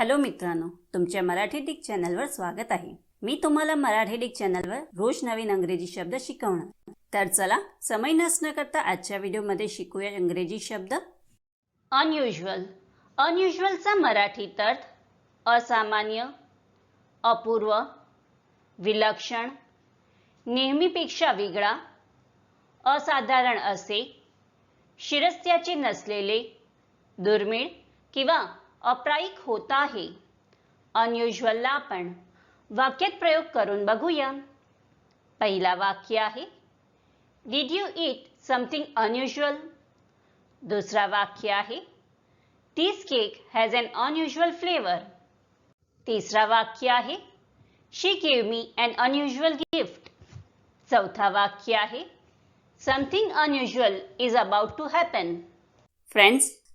Hello मित्रांनो तुमच्या Marathi Dick चॅनलवर स्वागत आहे. मी तुम्हाला मराठी डिक चॅनलवर रोज नवीन अंग्रेजी शब्द शिकवणार. तर चला समय नसणं करता आजच्या व्हिडिओमध्ये शिकूया इंग्रजी शब्द. अनयुज्युअल अनयुज्युअलचा मराठीत अर्थ असामान्य अपूर्व विलक्षण नेहमीपेक्षा वेगळा असाधारण असे शिरस्त्याचे नसलेले दुर्मिळ किंवा अप्रायिक होत आहे अनयुज्युअलला आपण वाक्यात प्रयोग करून बघूया पहिला वाक्य आहे did you eat something unusual दुसरा वाक्य आहे this cake has an unusual flavour तिसरा वाक्य आहे she gave me an unusual gift चौथा वाक्य आहे something unusual is about to happen friends